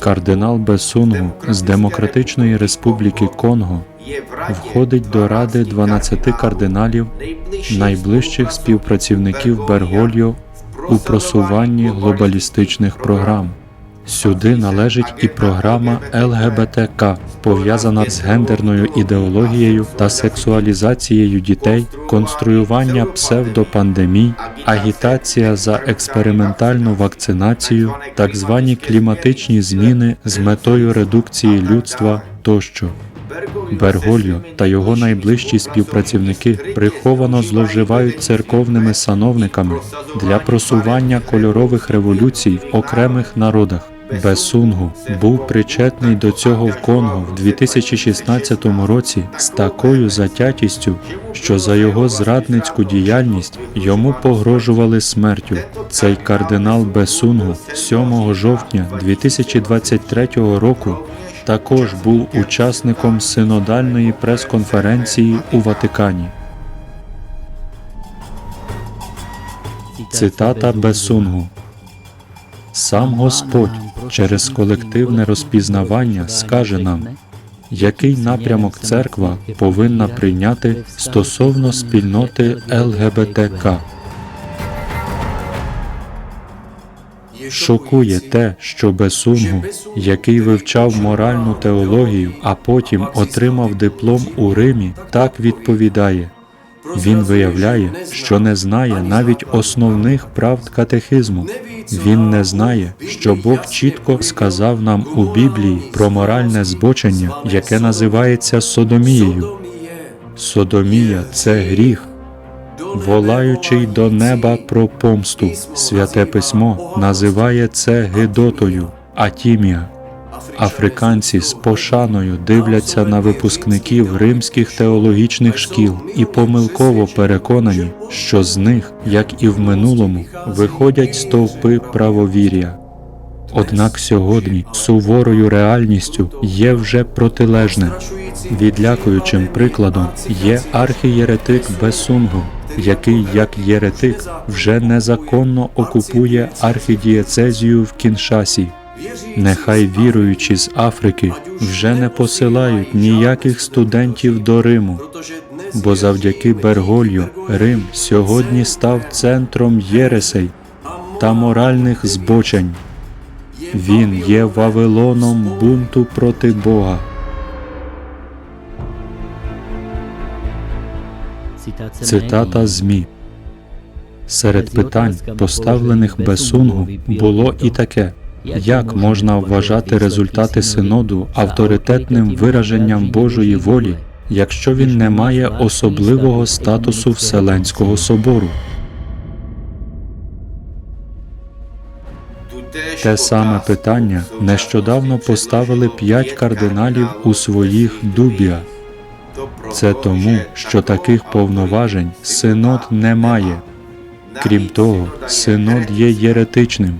Кардинал Бесунгу з Демократичної Республіки Конго входить до ради 12 кардиналів найближчих співпрацівників Бергольо у просуванні глобалістичних програм. Сюди належить і програма ЛГБТК, пов'язана з гендерною ідеологією та сексуалізацією дітей, конструювання псевдопандемій, агітація за експериментальну вакцинацію, так звані кліматичні зміни з метою редукції людства тощо. Бергольо та його найближчі співпрацівники приховано зловживають церковними сановниками для просування кольорових революцій в окремих народах. Бесунгу був причетний до цього в Конго в 2016 році з такою затятістю, що за його зрадницьку діяльність йому погрожували смертю. Цей кардинал Бесунгу 7 жовтня 2023 року також був учасником синодальної прес-конференції у Ватикані. Цитата Бесунгу. Сам Господь через колективне розпізнавання скаже нам, який напрямок церква повинна прийняти стосовно спільноти ЛГБТК. Шокує те, що Бесунгу, який вивчав моральну теологію, а потім отримав диплом у Римі, так відповідає. Він виявляє, що не знає навіть основних правд катехизму. Він не знає, що Бог чітко сказав нам у Біблії про моральне збочення, яке називається содомією. Содомія це гріх, волаючий до неба про помсту. Святе письмо називає це гидотою, атімія. Африканці з пошаною дивляться на випускників римських теологічних шкіл і помилково переконані, що з них, як і в минулому, виходять стовпи правовір'я. Однак сьогодні суворою реальністю є вже протилежне. Відлякуючим прикладом є архієретик Бесунгу, який, як єретик, вже незаконно окупує архідієцезію в Кіншасі. Нехай віруючі з Африки вже не посилають ніяких студентів до Риму, бо завдяки Берголью Рим сьогодні став центром єресей та моральних збочень. Він є Вавилоном бунту проти Бога. Цитата ЗМІ. Серед питань, поставлених Бесунгу, було і таке. Як можна вважати результати синоду авторитетним вираженням Божої волі, якщо він не має особливого статусу Вселенського собору? Те саме питання нещодавно поставили п'ять кардиналів у своїх дубіа. Це тому, що таких повноважень синод не має. Крім того, синод є єретичним,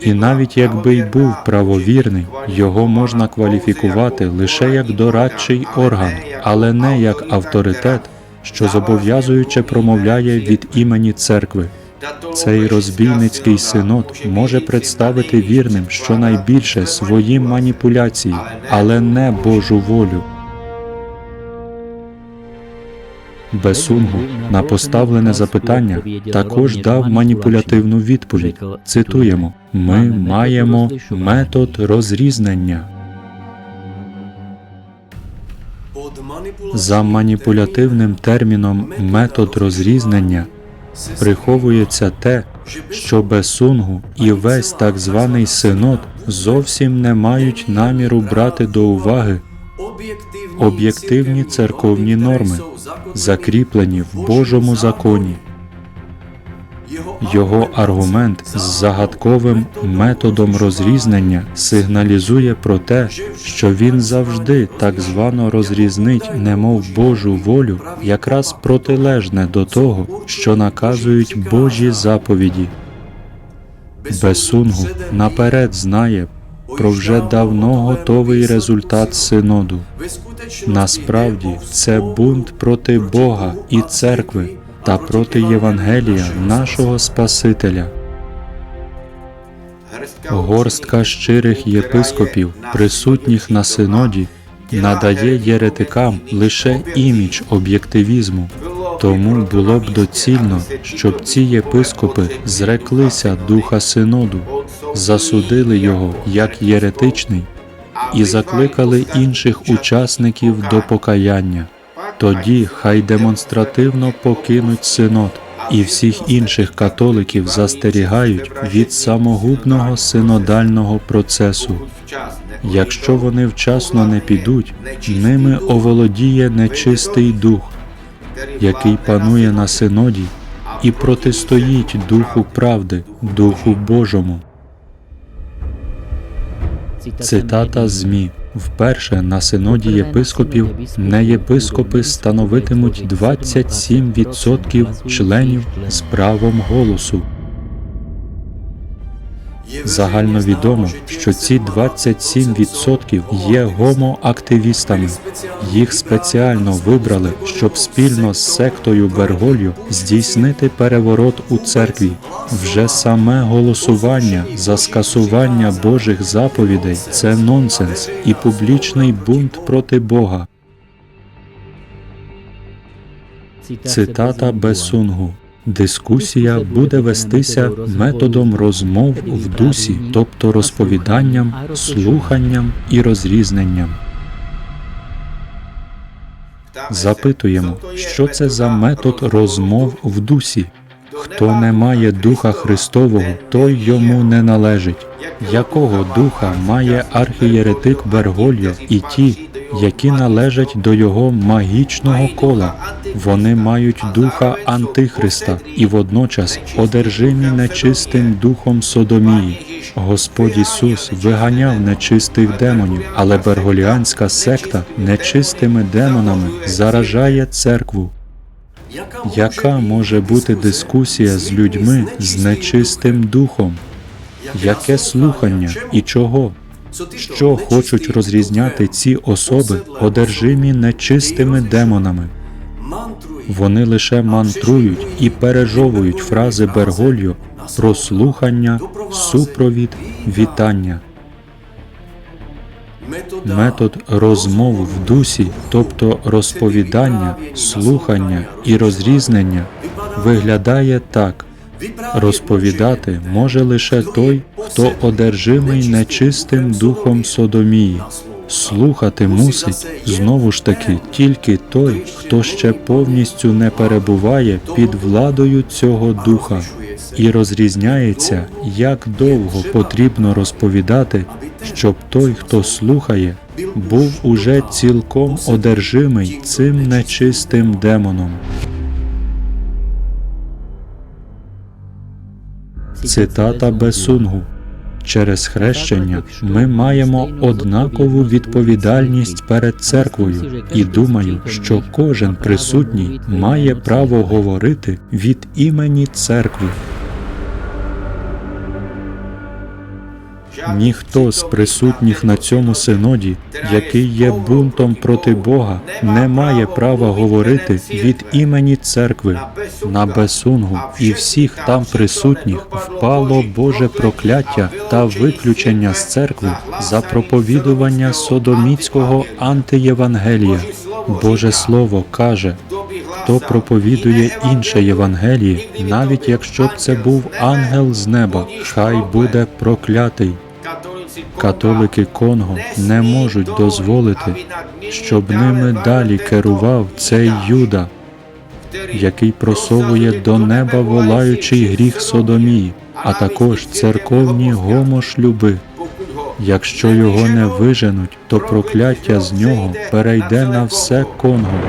і навіть якби й був правовірний, його можна кваліфікувати лише як дорадчий орган, але не як авторитет, що зобов'язуюче промовляє від імені церкви. Цей розбійницький синод може представити вірним щонайбільше свої маніпуляції, але не Божу волю. Бесунгу на поставлене запитання також дав маніпулятивну відповідь. Цитуємо: Ми маємо метод розрізнення. За маніпулятивним терміном метод розрізнення приховується те, що Бесунгу і весь так званий синод зовсім не мають наміру брати до уваги об'єктивні церковні норми, закріплені в Божому законі. Його аргумент з загадковим методом розрізнення сигналізує про те, що він завжди так звано розрізнить, немов Божу волю, якраз протилежне до того, що наказують Божі заповіді. Бесунгу наперед знає про вже давно готовий результат синоду. Насправді це бунт проти Бога і церкви та проти Євангелія нашого Спасителя. Горстка щирих єпископів, присутніх на синоді, надає єретикам лише імідж об'єктивізму. Тому було б доцільно, щоб ці єпископи зреклися духа синоду, засудили його як єретичний і закликали інших учасників до покаяння. Тоді хай демонстративно покинуть синод, і всіх інших католиків застерігають від самогубного синодального процесу. Якщо вони вчасно не підуть, ними оволодіє нечистий дух, який панує на синоді і протистоїть духу правди, духу Божому. Цитата ЗМІ. Вперше на синоді єпископів не єпископи становитимуть 27% членів з правом голосу. Загальновідомо, що ці 27% є гомоактивістами. Їх спеціально вибрали, щоб спільно з сектою Бергольо здійснити переворот у церкві. Вже саме голосування за скасування Божих заповідей це нонсенс і публічний бунт проти Бога. Цитата Бесунгу. Дискусія буде вестися методом розмов в дусі, тобто розповіданням, слуханням і розрізненням. Запитуємо, що це за метод розмов в дусі? Хто не має Духа Христового, той йому не належить. Якого духа має архієретик Бергольо і ті, які належать до його магічного кола? Вони мають духа Антихриста і водночас одержимі нечистим духом Содомії. Господь Ісус виганяв нечистих демонів, але берголіанська секта нечистими демонами заражає церкву. Яка може бути дискусія з людьми з нечистим духом? Яке слухання і чого? Що хочуть розрізняти ці особи, одержимі нечистими демонами? Вони лише мантрують і пережовують фрази Бергольо про слухання, супровід, вітання. Метод розмов в дусі, тобто розповідання, слухання і розрізнення, виглядає так. Розповідати може лише той, хто одержимий нечистим духом Содомії. Слухати мусить знову ж таки тільки той, хто ще повністю не перебуває під владою цього духа, і розрізняється, як довго потрібно розповідати, щоб той, хто слухає, був уже цілком одержимий цим нечистим демоном. Цитата Бесунгу. Через хрещення ми маємо однакову відповідальність перед церквою, і думаю, що кожен присутній має право говорити від імені церкви. Ніхто з присутніх на цьому синоді, який є бунтом проти Бога, не має права говорити від імені церкви. На Бесунгу і всіх там присутніх впало Боже прокляття та виключення з церкви за проповідування содоміцького антиєвангелія. Боже Слово каже, хто проповідує інше Євангеліє, навіть якщо б це був ангел з неба, хай буде проклятий. Католики Конго не можуть дозволити, щоб ними далі керував цей Юда, який просовує до неба волаючий гріх Содомії, а також церковні гомошлюби. Якщо його не виженуть, то прокляття з нього перейде на все Конго.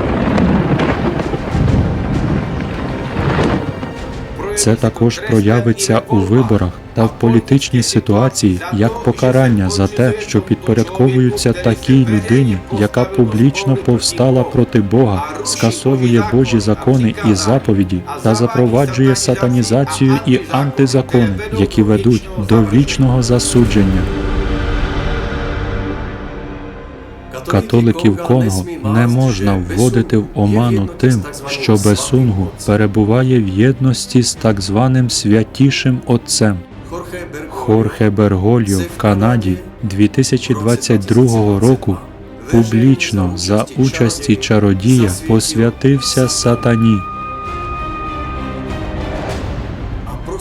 Це також проявиться у виборах та в політичній ситуації як покарання за те, що підпорядковуються такій людині, яка публічно повстала проти Бога, скасовує Божі закони і заповіді та запроваджує сатанізацію і антизакони, які ведуть до вічного засудження. Католиків Конго не можна вводити в оману тим, що Бесунгу перебуває в єдності з так званим святішим Отцем. Хорхе Бергольо в Канаді 2022 року публічно за участі чародія посвятився сатані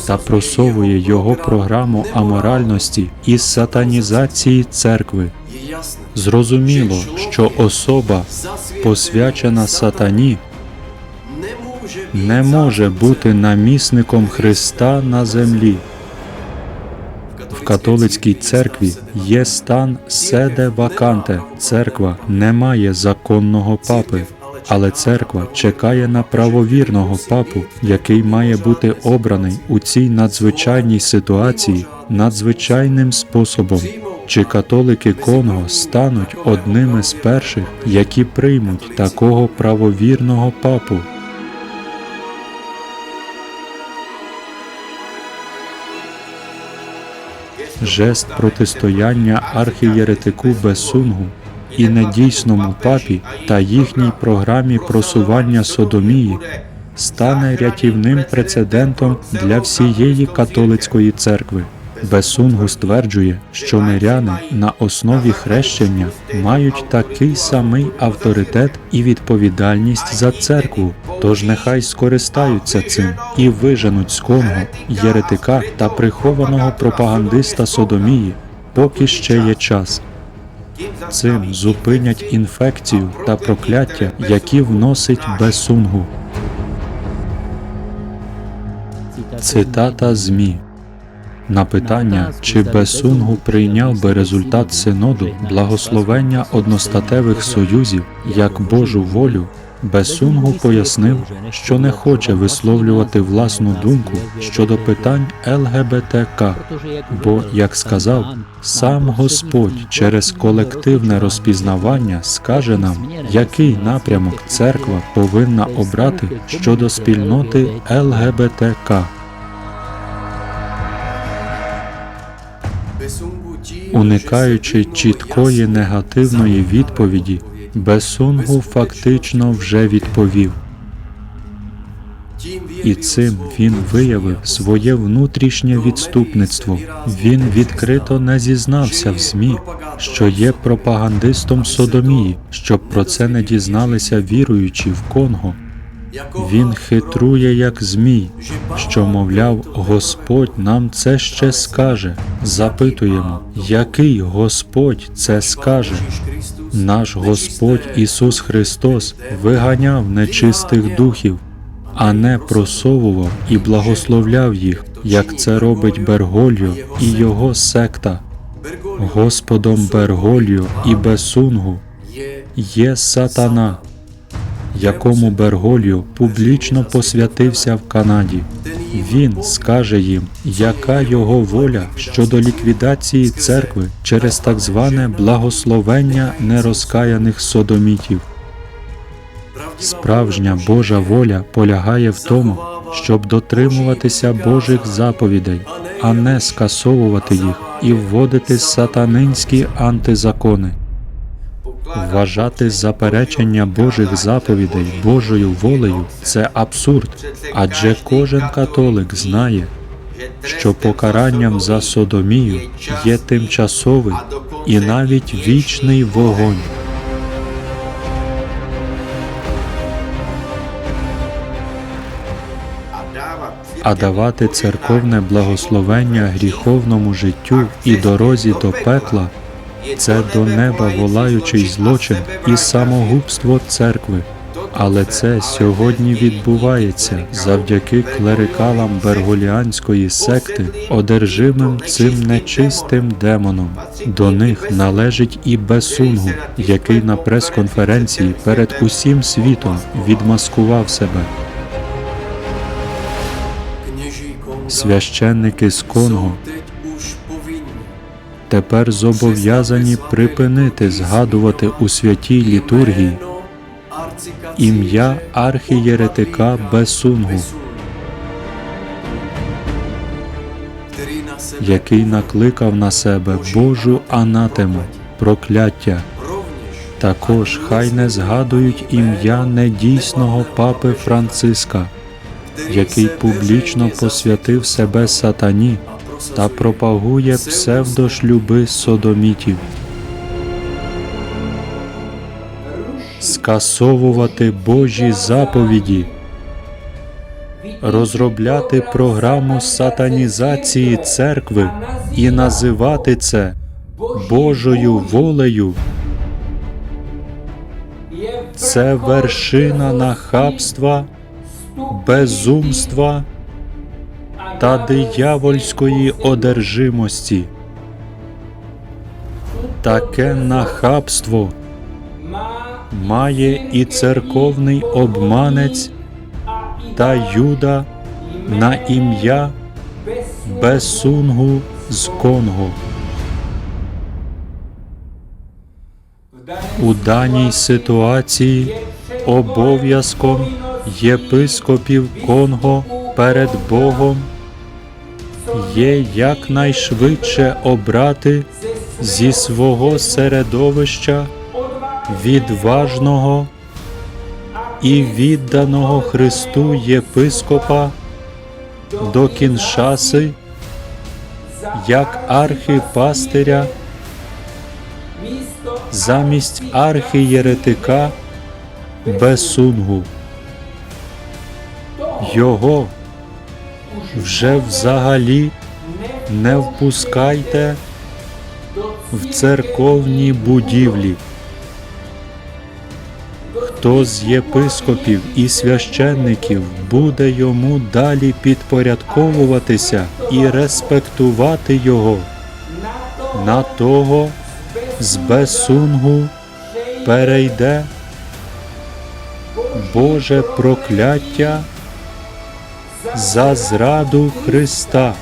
та просовує його програму аморальності і сатанізації церкви. Зрозуміло, що особа, посвячена сатані, не може бути намісником Христа на землі. В католицькій церкві є стан седе ваканте. Церква не має законного папи, але церква чекає на правовірного папу, який має бути обраний у цій надзвичайній ситуації надзвичайним способом. Чи католики Конго стануть одними з перших, які приймуть такого правовірного папу? Жест протистояння архієретику Бесунгу і недійсному папі та їхній програмі просування содомії стане рятівним прецедентом для всієї католицької церкви. Бесунгу стверджує, що миряни на основі хрещення мають такий самий авторитет і відповідальність за церкву, тож нехай скористаються цим і виженуть з Конго єретика та прихованого пропагандиста Содомії, поки ще є час. Цим зупинять інфекцію та прокляття, які вносить Бесунгу. Цитата ЗМІ. На питання, чи Бесунгу прийняв би результат синоду благословення одностатевих союзів як Божу волю, Бесунгу пояснив, що не хоче висловлювати власну думку щодо питань ЛГБТК, бо, як сказав, сам Господь через колективне розпізнавання скаже нам, який напрямок церква повинна обрати щодо спільноти ЛГБТК. Уникаючи чіткої негативної відповіді, Бесунгу фактично вже відповів, і цим він виявив своє внутрішнє відступництво. Він відкрито не зізнався в ЗМІ, що є пропагандистом Содомії, щоб про це не дізналися віруючі в Конго. Він хитрує, як змій, що, мовляв, Господь нам це ще скаже. Запитуємо, який Господь це скаже? Наш Господь Ісус Христос виганяв нечистих духів, а не просовував і благословляв їх, як це робить Бергольо і його секта. Господом Бергольо і Бесунгу є сатана, якому Бергольо публічно посвятився в Канаді. Він скаже їм, яка його воля щодо ліквідації церкви через так зване благословення нерозкаяних содомітів. Справжня Божа воля полягає в тому, щоб дотримуватися Божих заповідей, а не скасовувати їх і вводити сатанинські антизакони. Вважати заперечення Божих заповідей Божою волею це абсурд, адже кожен католик знає, що покаранням за содомію є тимчасовий і навіть вічний вогонь. А давати церковне благословення гріховному життю і дорозі до пекла це до неба волаючий злочин і самогубство церкви. Але це сьогодні відбувається завдяки клерикалам берголіанської секти, одержимим цим нечистим демоном. До них належить і Бесунгу, який на прес-конференції перед усім світом відмаскував себе. Священники з Конго тепер зобов'язані припинити згадувати у святій літургії ім'я архієретика Бесунгу, який накликав на себе Божу анатему, прокляття. Також хай не згадують ім'я недійсного папи Франциска, який публічно посвятив себе сатані та пропагує псевдошлюби содомітів. Скасовувати Божі заповіді, розробляти програму сатанізації церкви і називати це Божою волею це вершина нахабства, безумства та диявольської одержимості. Таке нахабство має і церковний обманець та юда на ім'я Бесунгу з Конго. У даній ситуації обов'язком єпископів Конго перед Богом є якнайшвидше обрати зі свого середовища відважного і відданого Христу єпископа до Кіншаси як архипастиря замість архієретика Бесунгу. Його вже взагалі не впускайте в церковні будівлі. Хто з єпископів і священників буде йому далі підпорядковуватися і респектувати його, на того з Бесунгу перейде Боже прокляття за зраду Христа.